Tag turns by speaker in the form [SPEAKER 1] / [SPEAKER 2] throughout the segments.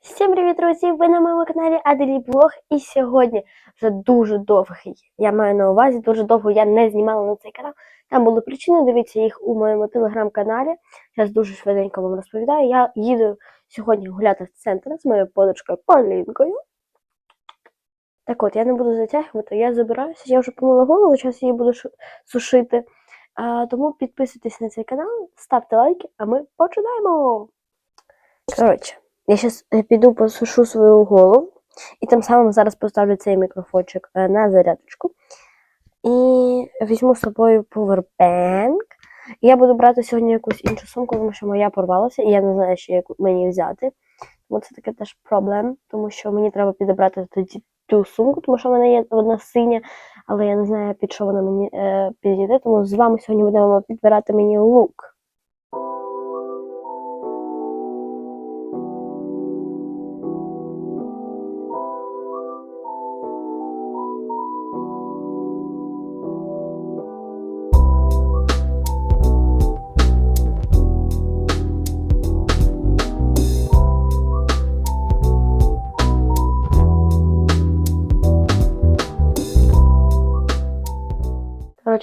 [SPEAKER 1] Всім привіт, друзі! Ви на моєму каналі Аделі Блог. І сьогодні вже дуже довгий. Я маю на увазі, дуже довго я не знімала на цей канал. Там були причини, дивіться їх у моєму телеграм-каналі. Зараз дуже швиденько вам розповідаю. Я їду сьогодні гуляти в центр з моєю подочкою Полінкою. Так от, я не буду затягувати, я забираюся, я вже помила голову, зараз її буду сушити. А, тому підписуйтесь на цей канал, ставте лайки, а ми починаємо. Коротше, я зараз піду посушу свою голову, і тим самим зараз поставлю цей мікрофончик е, на зарядочку. І візьму з собою повербенк. Я буду брати сьогодні якусь іншу сумку, тому що моя порвалася, і я не знаю, що яку мені взяти. Тому це таке теж проблем, тому що мені треба підібрати тоді ту сумку, тому що в мене є одна синя, але я не знаю, під що вона мені е, підійде. Тому з вами сьогодні будемо підбирати мені лук.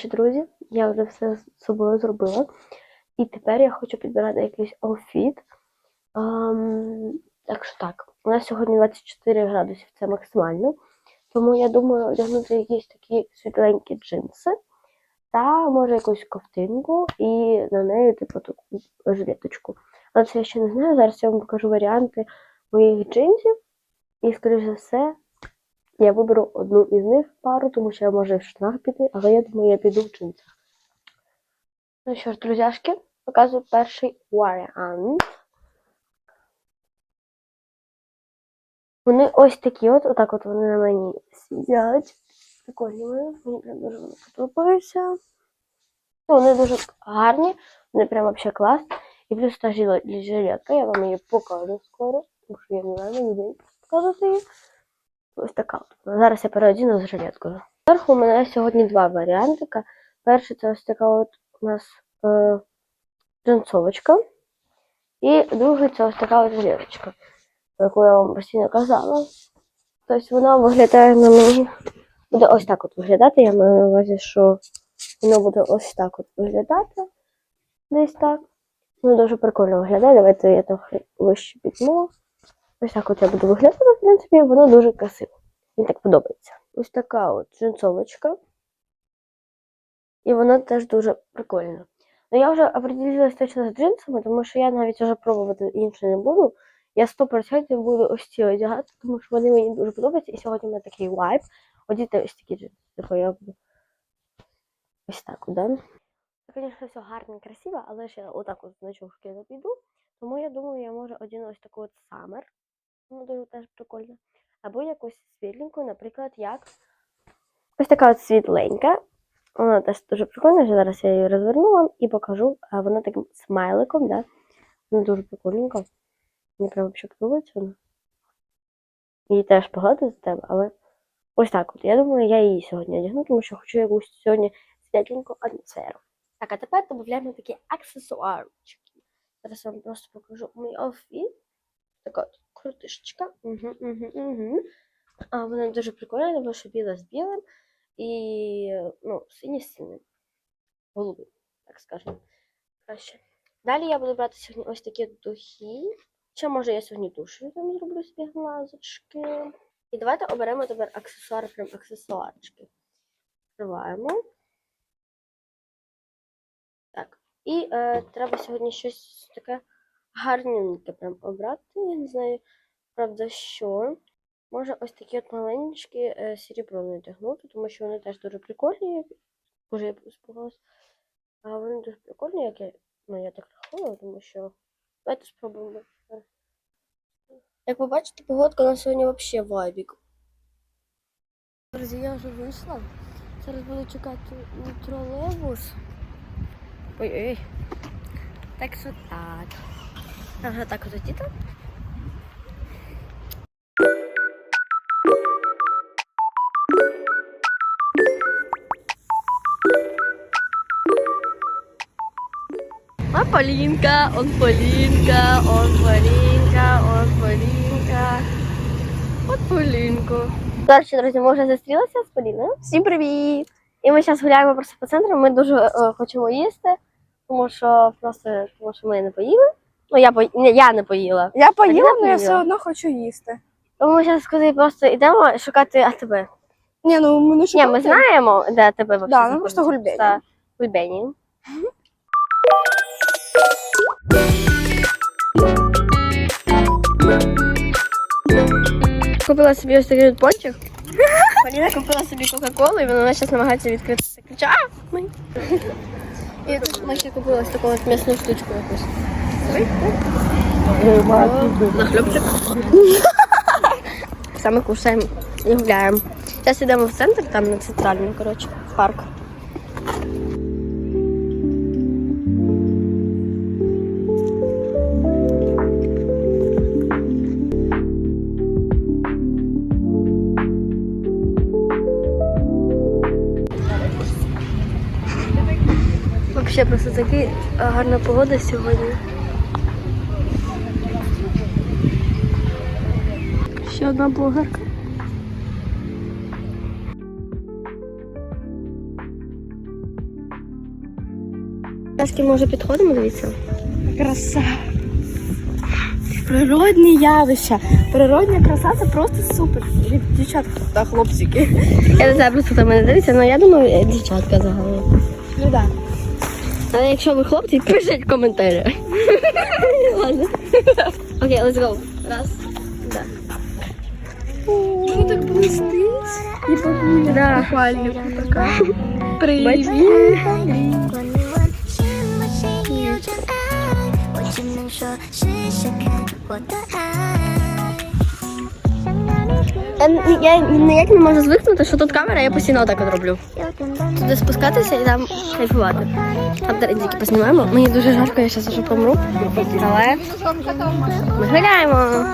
[SPEAKER 1] Коротше, друзі, я вже все з собою зробила. І тепер я хочу підбирати якийсь outfit. Ам, так що так, у нас сьогодні 24 градусів, це максимально. Тому я думаю одягнути якісь такі світленькі джинси та може якусь ковтинку і на неї, типу, таку жилеточку. Але це я ще не знаю. Зараз я вам покажу варіанти моїх джинсів. І, скоріш за все, я виберу одну із них пару, тому що я можу в штанах піти, але я думаю, я піду в джинсах. Ну що ж, друзяшки, показую перший варіант. Вони ось такі от, отак от вони на мені сидять. Прикольні вони, мені прям дуже вони подобаються. Ну, вони дуже гарні, вони прям вообще клас. І плюс та жиле- жилетка, я вам її покажу скоро, тому що я не знаю, мені здається показати її. Ось така Зараз я переодіну з жилеткою. Зверху у мене сьогодні два варіантика. Перший це ось така от у нас е, джинсовочка. І другий це ось така от жилеточка, про яку я вам постійно казала. Тобто вона виглядає на мені. Буде ось так от виглядати. Я маю на увазі, що воно буде ось так от виглядати. Десь так. Воно дуже прикольно виглядає. Давайте я трохи вище підму. Ось так от я буду виглядати, в принципі, воно дуже красиво. Мені так подобається. Ось така от джинсовочка. І вона теж дуже прикольна. Ну я вже определилась точно з джинсами, тому що я навіть вже пробувати інше не буду. Я 100% буду ось ці одягати, тому що вони мені дуже подобаються. І сьогодні у мене такий вайб. Одіти ось такі джинси. Типу я буду ось так, да? Звісно, все гарно і красиво, але ж я отак от з ночовки не піду. Тому я думаю, я можу одіну ось таку от Summer. Вона дуже теж прикольна. Або якусь світленьку, наприклад, як ось така от світленька. Вона теж дуже прикольна. Вже зараз я її розверну вам і покажу. А вона таким смайликом, да? Вона дуже прикольненька. Мені прям взагалі подобається вона. Її теж багато з тебе, але ось так от. Я думаю, я її сьогодні одягну, тому що хочу якусь сьогодні світленьку атмосферу. Так, а тепер додаємо такі аксесуарчики. Зараз я вам просто покажу мій outfit. Така от крутишечка. Угу, угу, угу. А вона дуже прикольна, тому що біла з білим і ну, синій з синім. Голубий, так скажемо. Краще. Далі я буду брати сьогодні ось такі духи. Чи може я сьогодні душу там зроблю собі глазочки. І давайте оберемо тепер аксесуари, прям аксесуарчики. Відкриваємо. Так. І е, треба сьогодні щось таке гарненьке прям обрати. Я не знаю, правда, що. Може ось такі от маленькі е, серебро натягнути, тому що вони теж дуже прикольні. Боже, я спугалась. А вони дуже прикольні, як я, ну, я так рахую, тому що. Давайте спробуємо. Як ви бачите, погодка на сьогодні взагалі вайбік. Друзі, я вже вийшла. Зараз буду чекати тролейбус. Ой-ой. Так що так. Вже так от одіта. А А Полінка, он Полінка, он Полінка, он Полінка. От Полінку. До друзі, ми вже зустрілися з Поліною. Всім привіт! І ми зараз гуляємо просто по центру. Ми дуже е, хочемо їсти, тому що просто тому що ми не поїли. Ну, я, по... Ні, я не поїла.
[SPEAKER 2] Я поїла, але я
[SPEAKER 1] поїла?
[SPEAKER 2] все одно хочу їсти.
[SPEAKER 1] Тому ми зараз куди просто йдемо шукати АТБ.
[SPEAKER 2] Ні, ну ми не
[SPEAKER 1] Ні, ми знаємо, де АТБ вообще.
[SPEAKER 2] Да, ну, просто Гульбені.
[SPEAKER 1] Та, Гульбені. Купила собі ось такий от пончик. Поліна купила собі Кока-Колу, і вона зараз намагається відкрити крича. І тут ми ще купили ось таку от м'ясну штучку якусь. На хлібчик. Саме кушаємо і гуляємо. Зараз йдемо в центр, там на центральний, коротше, в парк. Вообще просто така гарна погода сьогодні. Ще одна блогерка. Трошки може підходимо, дивіться.
[SPEAKER 2] Краса. Природні явища. Природня краса це просто супер. Від дівчат та хлопчики.
[SPEAKER 1] Я не знаю, просто там мене дивиться, але я думаю, е, дівчатка загалом.
[SPEAKER 2] Ну так.
[SPEAKER 1] Але якщо ви хлопці, пишіть в коментарі. Ладно. Окей, let's go. Раз
[SPEAKER 2] воно так блистить. І популя
[SPEAKER 1] да.
[SPEAKER 2] купальник така. Привіт.
[SPEAKER 3] Ем,
[SPEAKER 1] я ніяк не можу звикнути, що тут камера, я постійно так от роблю. Туди спускатися і там кайфувати. Там тільки поснімаємо. Мені дуже жарко, я зараз уже помру. Але ми гуляємо.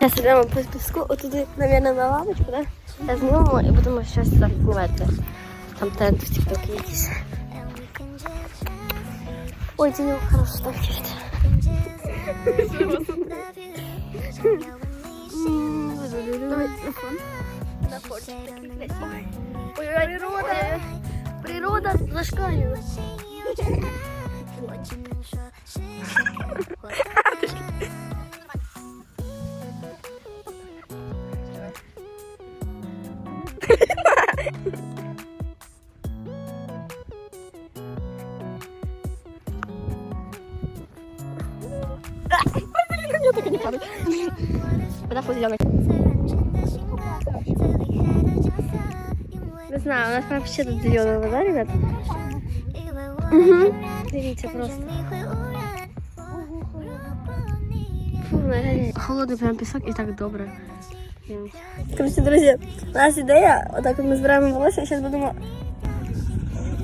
[SPEAKER 1] Зараз йдемо по піску, отуди, мабуть, на лавочку, да? Я знімемо і будемо щось там знімати. Там тренд в тіктокі якийсь. Ой, це не хорошо так дівчата. На фото такий красивий. Ой, ой, природа. Природа зашкалює. Не знаю, у нас вообще тут зелена вода, ребят.
[SPEAKER 3] Угу.
[SPEAKER 1] Дивіться просто. Ну, Холодний прям песок и так добре. Короче, друзья, у нас ідея, вот от ми збираємо волосся, і зараз будемо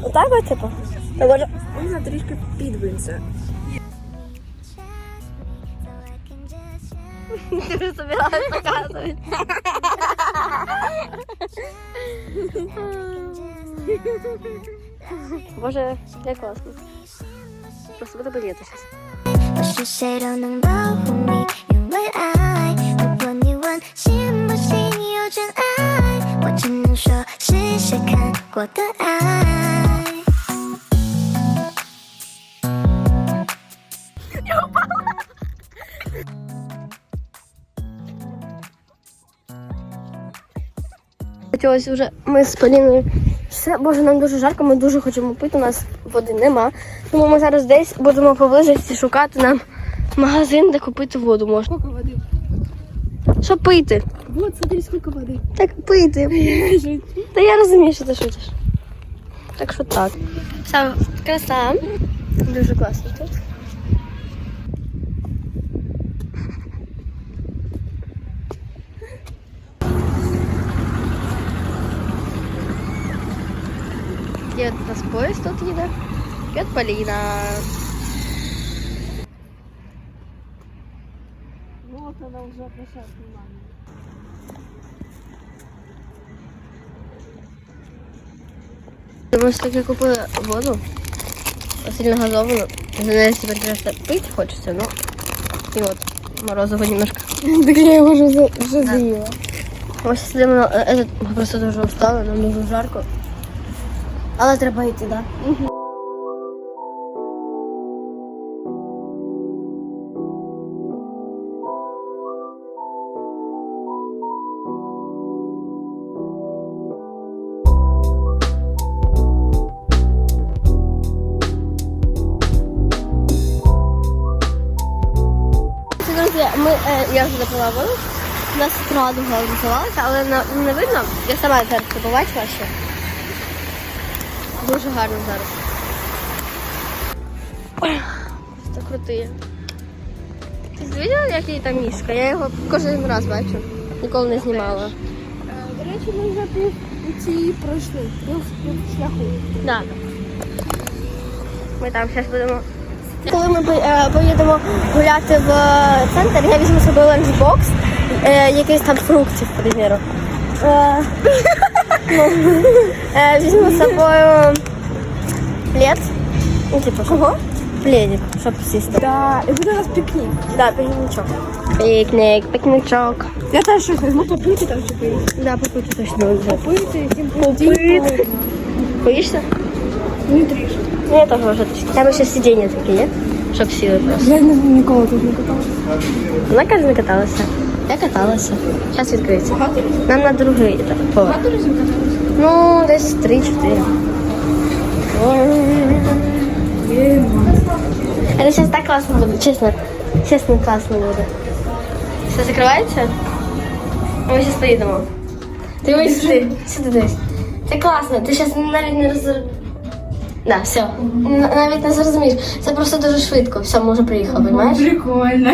[SPEAKER 1] отак от, типу. Та може,
[SPEAKER 2] можна трішки
[SPEAKER 3] підвинце.
[SPEAKER 1] Ти вже собі показуєш. Боже, як класно. Просто буду боліти зараз.
[SPEAKER 3] 不是谁都能保护你，因为爱。如果你问信不信有真爱，我只能说试试看我的爱。
[SPEAKER 1] Ось вже ми з Поліною. Все, боже, нам дуже жарко, ми дуже хочемо пити, у нас води нема. Тому ми зараз десь будемо поблизості шукати нам магазин, де купити воду можна.
[SPEAKER 2] Сколько води?
[SPEAKER 1] Що пити?
[SPEAKER 2] Вот, смотри, сколько води.
[SPEAKER 1] Так пити. Та я розумію, що ти шутиш. Так що так. Все, краса. Дуже класно тут. Є у нас поїзд тут їде. І от Поліна.
[SPEAKER 2] уже обращать внимание.
[SPEAKER 1] Ми ж таки купили воду. Сильно газовану. За неї тепер просто пити хочеться, ну. І от, морозиво немножко.
[SPEAKER 2] Так я его уже, уже заела.
[SPEAKER 1] Ось сидимо на е, е, просто дуже устали, нам дуже жарко. Але треба йти, так? Да? Ми, е, я вже допила воду. У нас радуга називалася, але не видно. Я сама зараз це побачила ще. Дуже гарно зараз. Ой, Просто крутий. Ти бачила, який там мішка? Я його кожен раз бачу. Ніколи не знімала.
[SPEAKER 2] До речі, ми вже пів ці пройшли. Пів, шляху.
[SPEAKER 1] Да. Ми там зараз будемо. Коли ми е, поїдемо гуляти в е, центр, я візьму з собою ланчбокс, е, якийсь там фруктів, к візьму з собою плед. Ну, типу, кого? Пледик, щоб сісти.
[SPEAKER 2] Да, і буде у нас пікнік.
[SPEAKER 1] Да, пікнічок. Пікник, пікнічок.
[SPEAKER 2] Я теж щось візьму попити там чи поїсти.
[SPEAKER 1] Да, попити точно буде.
[SPEAKER 2] Попити, тим
[SPEAKER 1] Попити. Боїшся?
[SPEAKER 2] Ну, трішки.
[SPEAKER 1] Ну, я теж вже трішки. Там ще сидіння таке є, Щоб сіли просто.
[SPEAKER 2] Я не- ніколи тут не каталася.
[SPEAKER 1] Вона каже, не каталася. Я каталася. Зараз відкриється. Нам на другий етап. поверх.
[SPEAKER 2] Багато разів каталася?
[SPEAKER 1] Ну, десь три-чотири. Это сейчас так классно будет, честно. Честно, классно буде. Все закривається? Ми зараз поїдемо. Ти ось сюди. Сюди дивись. Це класно. Ти зараз навіть не роз... Да, все. Н- Навіть не зрозумієш. Це просто дуже швидко. Все, ми вже приїхали, розумієш?
[SPEAKER 2] Прикольно.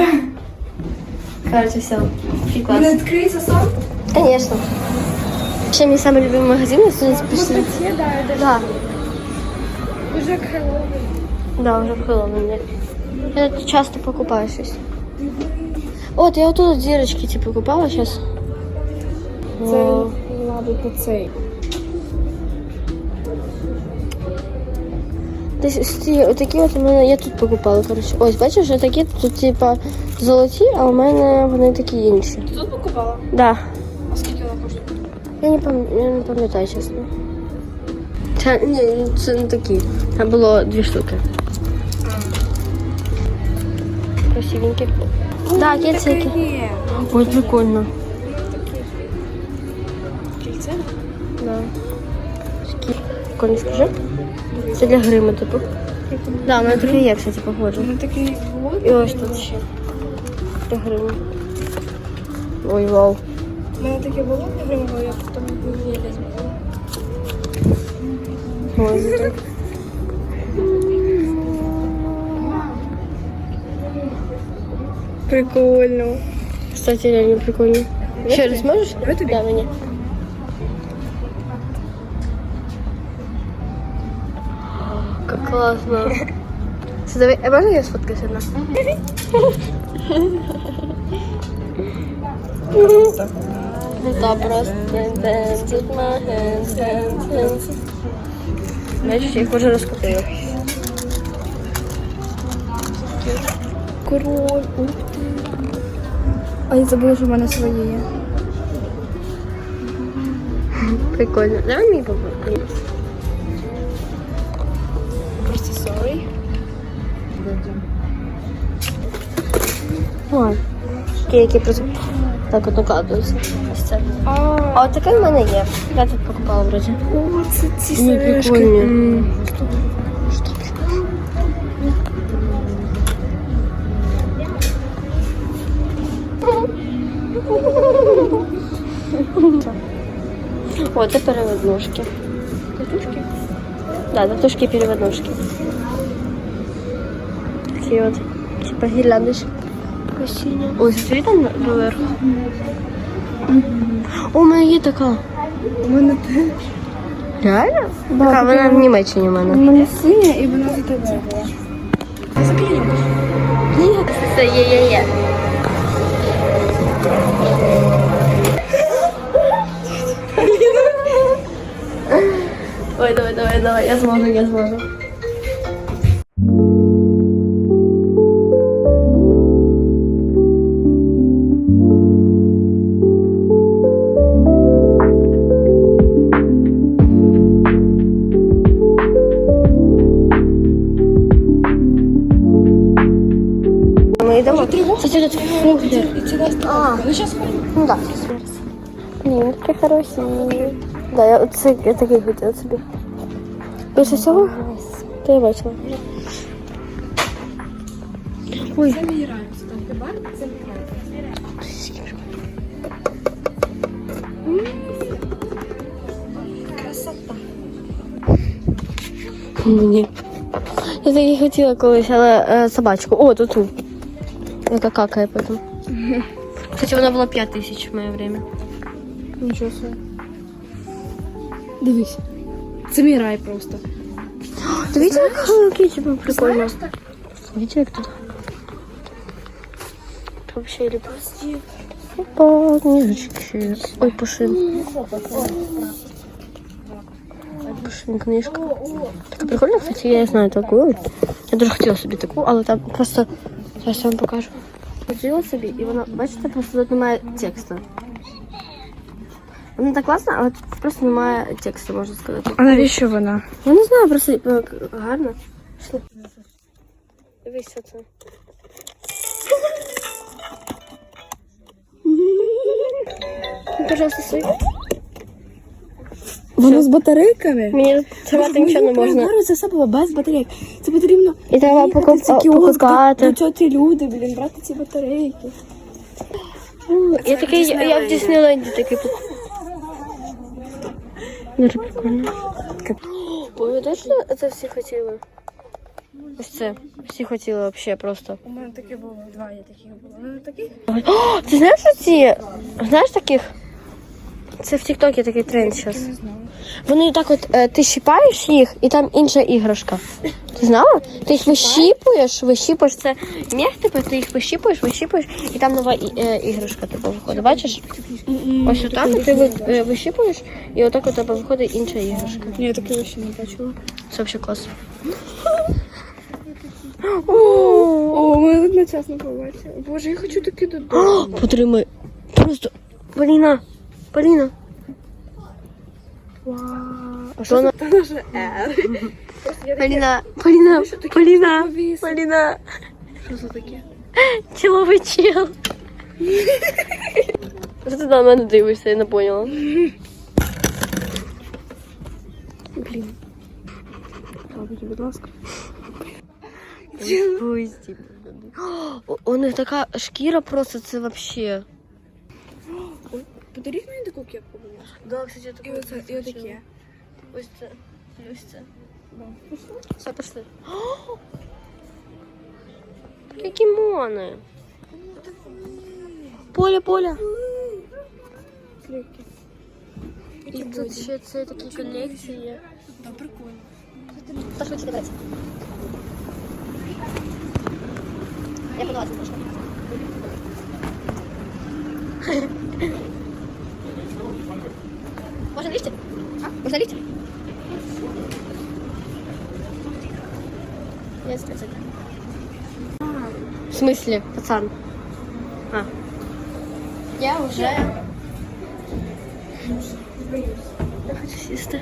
[SPEAKER 1] Короче, все. Такий клас.
[SPEAKER 2] Він відкриється сам?
[SPEAKER 1] Конечно. Ще мій самий любимий магазин, я сьогодні пішли.
[SPEAKER 2] Є, да, це
[SPEAKER 1] Да,
[SPEAKER 2] вже як Хеллоуін.
[SPEAKER 1] да, вже в Хеллоуін. Я тут часто покупаю щось. От, я отут дірочки типу купала зараз.
[SPEAKER 2] Це, мабуть, цей.
[SPEAKER 1] Десь ось ці отакі от у мене я тут покупала, коротше. Ось, бачиш, отакі тут типа золоті, а у мене вони такі інші.
[SPEAKER 2] Ти тут покупала?
[SPEAKER 1] Да.
[SPEAKER 2] А скільки вона коштує?
[SPEAKER 1] Я не пам'ятаю, я не пам'ятаю, чесно. Це, ні, це не такі. Там було дві штуки. Красивенькі. Кільцейки.
[SPEAKER 2] Є.
[SPEAKER 1] Ой, прикольно.
[SPEAKER 2] Кільце?
[SPEAKER 1] Да. Такі. Прикольно, скажи. Це для гриму, типу. Да, мене таке є, кстати, похоже.
[SPEAKER 2] Воно такий вот.
[SPEAKER 1] І ось тут ще. Для гриму. Ой, вау.
[SPEAKER 2] У мене таке було не время, я потім не візьму.
[SPEAKER 1] Ой, так.
[SPEAKER 2] Прикольно.
[SPEAKER 1] Кстати, реально прикольно. Ще раз можеш?
[SPEAKER 2] Давай тобі.
[SPEAKER 1] Да, мені. Все, давай, а можно я сфоткаюсь одна? Просто hands, hands, hands. Бачиш, я їх вже розкупила.
[SPEAKER 2] Король. Ух ти. А я забула, що в мене своє є.
[SPEAKER 1] Прикольно. Давай мені попробуй. Ой. Такі, які просто так от укладуються. Ось це.
[SPEAKER 2] А,
[SPEAKER 1] от таке в мене є. Я тут покупала вроді.
[SPEAKER 2] о, це ці сережки.
[SPEAKER 1] прикольні.
[SPEAKER 2] М.
[SPEAKER 1] О, це переводнушки.
[SPEAKER 2] Катушки?
[SPEAKER 1] Да, татушки переводнушки. Такі от. Типа гірляндиш. Ой, смотри там доверху. О, у мене є така.
[SPEAKER 2] У мене теж.
[SPEAKER 1] Реально?
[SPEAKER 2] Да,
[SPEAKER 1] така, вона в Німеччині в
[SPEAKER 2] У
[SPEAKER 1] мене.
[SPEAKER 2] мене синя і вона за тебе була.
[SPEAKER 1] Це є, є, є. Ой, давай, давай, давай, я зможу, я зможу. Ми йдемо. Це тут фуглер. А,
[SPEAKER 2] Ну, зараз
[SPEAKER 1] ну так. Блін, такі хороші. Да, я оце я такий хотіла собі. Більше всього? То я бачила. Ой.
[SPEAKER 2] це мені нравиться. Там кабан, це мені нравиться. Красота.
[SPEAKER 1] Ні. Я так і хотіла колись, але е, собачку. О, тут. ту. Яка какає потім. Кстати, вона була 5 тисяч в моє время.
[SPEAKER 2] Нічого собі. Дивись. Це мій рай просто.
[SPEAKER 1] Дивіться, як Hello Kitty прикольно. Видите, як тут? Тут вообще лепестки. Опа, книжечки. Ой, пушин. Пушин, книжка. Така прикольна, кстати, я знаю таку. Я дуже хотіла собі таку, але там просто... Зараз я вам покажу. Хотіла собі, і вона, бачите, просто тут немає тексту. Вона так класна, але тут просто немає тексту, можна сказати.
[SPEAKER 2] А навіщо вона?
[SPEAKER 1] Я не знаю, просто е, гарно. Пішли. Дивись, що це. Ну, Пожалуйста, свої.
[SPEAKER 2] Вона з батарейками?
[SPEAKER 1] Мені тривати нічого не можна.
[SPEAKER 2] Говорю, це все було без батарейок. Це потрібно
[SPEAKER 1] І треба
[SPEAKER 2] їхати в цей кіоск,
[SPEAKER 1] покупати.
[SPEAKER 2] До, до тьоті люди, блін, брати ці батарейки.
[SPEAKER 1] Я такий, я, я в Діснейленді такий покуп. Дуже прикольно. Пам'ятаєш, це всі хотіли? Ось це. Всі хотіли взагалі просто.
[SPEAKER 2] У мене таке було, два я таких було. Ну, таких?
[SPEAKER 1] О, ти знаєш що ці? Знаєш таких? Це в Тіктокі такий тренд зараз. Вони так от е, ти щіпаєш їх, і там інша іграшка. Ти знала? Ти їх вищіпуєш, вищіпуєш це м'як, типу, ти їх вищіпуєш, вищіпуєш, і там нова і- е, іграшка типу виходить. Бачиш? Ось отак от ти ви- е, вищіпуєш, і отак у тебе виходить інша іграшка.
[SPEAKER 2] Ні, я таке ще не бачила.
[SPEAKER 1] Це взагалі класно.
[SPEAKER 2] О, ми одночасно побачили. Боже, я хочу таке додому.
[SPEAKER 1] Потримай. Просто. Поліна. Поліна.
[SPEAKER 2] Вау. А
[SPEAKER 1] Що вона-
[SPEAKER 2] Та наша Р.
[SPEAKER 1] Поліна. Поліна.
[SPEAKER 2] Що таке?
[SPEAKER 1] Поліна.
[SPEAKER 2] Повісила.
[SPEAKER 1] Поліна.
[SPEAKER 2] Що це таке?
[SPEAKER 1] Чоловий чел. Що ти на мене дивишся, я не поняла.
[SPEAKER 2] Блін. Пробуйте, будь ласка.
[SPEAKER 1] Пусти. О, У них така шкіра просто, це вообще.
[SPEAKER 2] Подаріть мені таку кепку, будь ласка.
[SPEAKER 1] Да, кстати,
[SPEAKER 2] І оце, і отаке.
[SPEAKER 1] Ось це. Ось це. Все, пішли. Такі кімони. Поля, поля.
[SPEAKER 2] Клейки.
[SPEAKER 1] І тут ще це такі колекції.
[SPEAKER 2] Да, прикольно.
[SPEAKER 1] Пошли сюди брати. Я подавати пошла. смысле, пацан? А. Я уже... Я хочу сесть.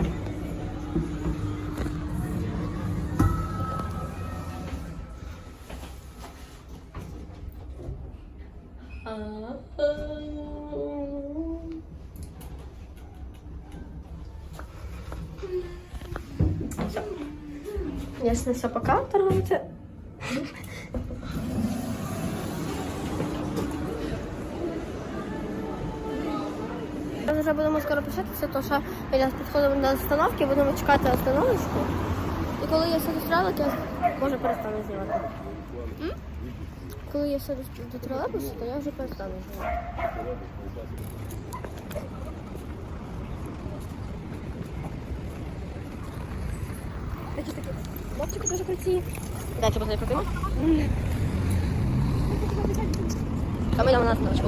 [SPEAKER 1] Ясно, все, пока торгуйте. Вже будемо скоро пишатися, тому що зараз підходимо до остановки, будемо чекати остановочку. І коли я сяду стрілок, я може перестану знімати. М? Коли я сяду до тролейбусу, то я вже перестану знімати.
[SPEAKER 2] Такі такі. Хлопчики дуже круті.
[SPEAKER 1] Дайте посмотреть крутимо. А ми йдемо на остановочку.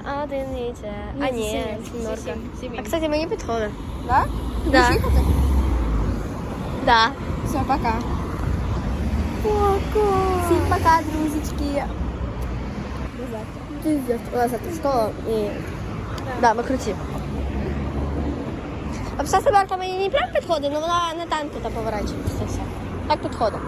[SPEAKER 1] одиниця. А
[SPEAKER 2] Ні,
[SPEAKER 1] ні,
[SPEAKER 2] це сім,
[SPEAKER 1] норка.
[SPEAKER 2] це сім, сім.
[SPEAKER 1] А, кстати, мені підходить.
[SPEAKER 2] Да?
[SPEAKER 1] Да.
[SPEAKER 2] Будеш їхати?
[SPEAKER 1] Да.
[SPEAKER 2] Все, пока. Пока. Всім пока, друзечки.
[SPEAKER 1] Ти завтра школа і... Да, ми круті. А вся собака мені не прям підходить, але вона на танки та поворачується все. Так підходить.